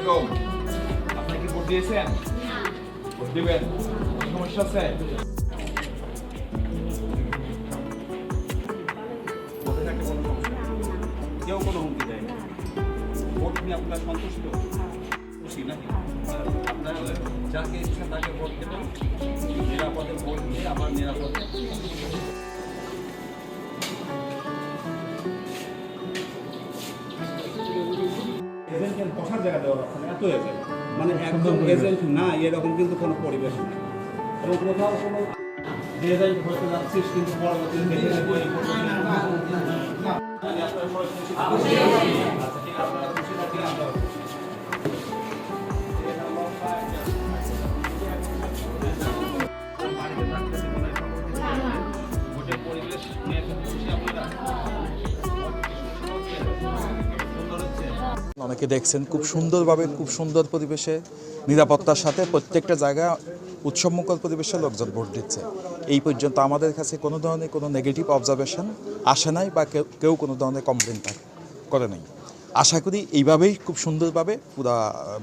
আলাইকুম। আপনি কি ভোট দিয়েছেন? ভোট দিবেন। সমস্যা আছে। কেউ কোনো হুমকি দেয় ভোট নিয়ে আপনার সন্তুষ্ট? খুশি নাকি? আপনার যাকে ইচ্ছা তাকে ভোট দেবেন। নিরাপদে ভোট দিয়ে আবার নিরাপদে বসার জায়গা দেওয়া এত এজেন্ট মানে একদম এজেন্ট না এরকম কিন্তু কোনো পরিবেশ নেই এবং কোথাও কোনো যে হতে যাচ্ছিস কিন্তু পরবর্তীতে দেখে নেব এই অনেকে দেখছেন খুব সুন্দরভাবে, খুব সুন্দর পরিবেশে নিরাপত্তার সাথে প্রত্যেকটা জায়গা উৎসবমুখর পরিবেশে লোকজন ভোট দিচ্ছে। এই পর্যন্ত আমাদের কাছে কোনো ধরনের কোনো নেগেটিভ অবজারভেশন আসে নাই বা কেউ কোনো ধরনের কমপ্লেন করে নাই। আশা করি এইভাবেই খুব সুন্দরভাবে পুরা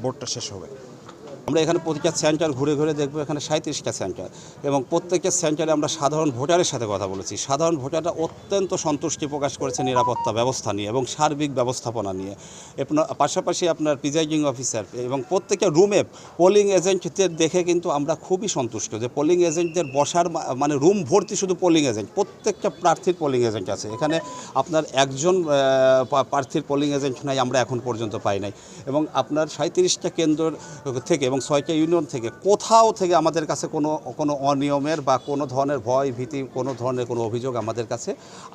ভোটটা শেষ হবে। আমরা এখানে প্রতিটা সেন্টার ঘুরে ঘুরে দেখব, এখানে সাঁত্রিশটা সেন্টার। এবং প্রত্যেকটা সেন্টারে আমরা সাধারণ ভোটারের সাথে কথা বলেছি। সাধারণ ভোটাররা অত্যন্ত সন্তুষ্টি প্রকাশ করেছে নিরাপত্তা ব্যবস্থা নিয়ে এবং সার্বিক ব্যবস্থাপনা নিয়ে। পাশাপাশি আপনার প্রিজাইডিং অফিসার এবং প্রত্যেকটা রুমে পোলিং এজেন্টদের দেখে কিন্তু আমরা খুবই সন্তুষ্ট যে পোলিং এজেন্টদের বসার মানে রুম ভর্তি শুধু পোলিং এজেন্ট, প্রত্যেকটা প্রার্থীর পোলিং এজেন্ট আছে। এখানে আপনার একজন প্রার্থীর পোলিং এজেন্ট নাই, আমরা এখন পর্যন্ত পাই নাই। এবং আপনার সাঁত্রিশটা কেন্দ্র থেকে এবং ছয়টা ইউনিয়ন থেকে কোথাও থেকে আমাদের কাছে কোনো কোনো অনিয়মের বা কোনো ধরনের ভয় ভীতি, কোনো ধরনের কোনো অভিযোগ আমাদের কাছে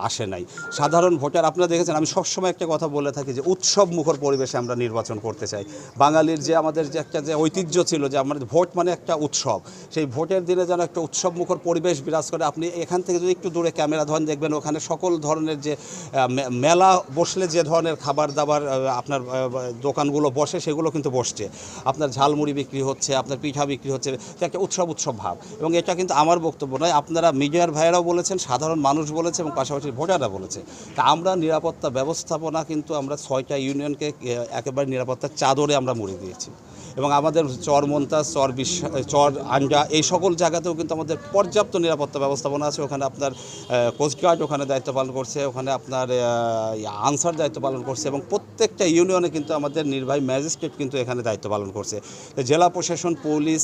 আসে নাই। সাধারণ ভোটার আপনারা দেখেছেন, আমি সবসময় একটা কথা বলে থাকি যে উৎসব মুখর পরিবেশে আমরা নির্বাচন করতে চাই। বাঙালির যে আমাদের যে একটা যে ঐতিহ্য ছিল যে আমাদের ভোট মানে একটা উৎসব, সেই ভোটের দিনে যেন একটা উৎসব মুখর পরিবেশ বিরাজ করে, আপনি এখান থেকে যদি একটু দূরে ক্যামেরা ধরেন, দেখবেন ওখানে সকল ধরনের যে মেলা বসলে যে ধরনের খাবার দাবার আপনার দোকানগুলো বসে সেগুলো কিন্তু বসছে। আপনার ঝালমুড়ি বিক্রি হচ্ছে, আপনার পিঠা বিক্রি হচ্ছে একটা উৎসব উৎসব ভাব। এবং এটা কিন্তু আমার বক্তব্য নয়, আপনারা মিডিয়ার ভাইয়েরাও বলেছেন, সাধারণ মানুষ বলেছে এবং পাশাপাশি ভোটাররা বলেছে। তা আমরা নিরাপত্তা ব্যবস্থাপনা কিন্তু আমরা ছয়টা ইউনিয়নকে একেবারে নিরাপত্তার চাদরে আমরা মুড়ে দিয়েছি। এবং আমাদের চর মন্তাজ চর বিশ্ব চর আন্ডা এই সকল জায়গাতেও কিন্তু আমাদের পর্যাপ্ত নিরাপত্তা ব্যবস্থাপনা আছে। ওখানে আপনার কোস্টগার্ড ওখানে দায়িত্ব পালন করছে, ওখানে আপনার আনসার দায়িত্ব পালন করছে এবং প্রত্যেকটা ইউনিয়নে কিন্তু আমাদের নির্বাহী ম্যাজিস্ট্রেট কিন্তু এখানে দায়িত্ব পালন করছে। জেলা প্রশাসন, পুলিশ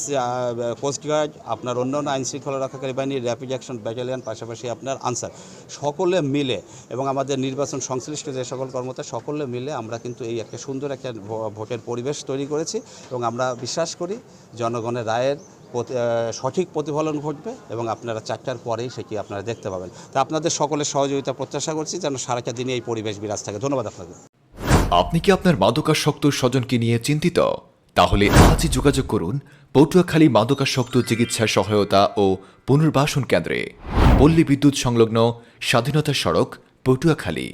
কোস্টগার্ড আপনার অন্যান্য আইন শৃঙ্খলা রক্ষাকারী বাহিনী র্যাপিড অ্যাকশন ব্যাটালিয়ন পাশাপাশি আপনার আনসার, সকলে মিলে এবং আমাদের নির্বাচন সংশ্লিষ্ট যে সকল কর্মতা সকলে মিলে আমরা কিন্তু এই একটা সুন্দর একটা ভোটের পরিবেশ তৈরি করেছি। এবং আমরা বিশ্বাস করি জনগণের রায়ের সঠিক প্রতিফলন ঘটবে এবং আপনারা চারটার পরেই সেটি আপনারা দেখতে পাবেন। তা আপনাদের সকলের সহযোগিতা প্রত্যাশা করছি যেন সারাটা দিনে এই পরিবেশ বিরাজ থাকে। ধন্যবাদ আপনাকে আপনি কি আপনার মাদকাসক্ত স্বজনকে নিয়ে চিন্তিত? তাহলে আজই যোগাযোগ করুন পটুয়াখালী মাদকাসক্ত চিকিৎসা সহায়তা ও পুনর্বাসন কেন্দ্রে। পল্লী বিদ্যুৎ সংলগ্ন স্বাধীনতা সড়ক, পটুয়াখালী।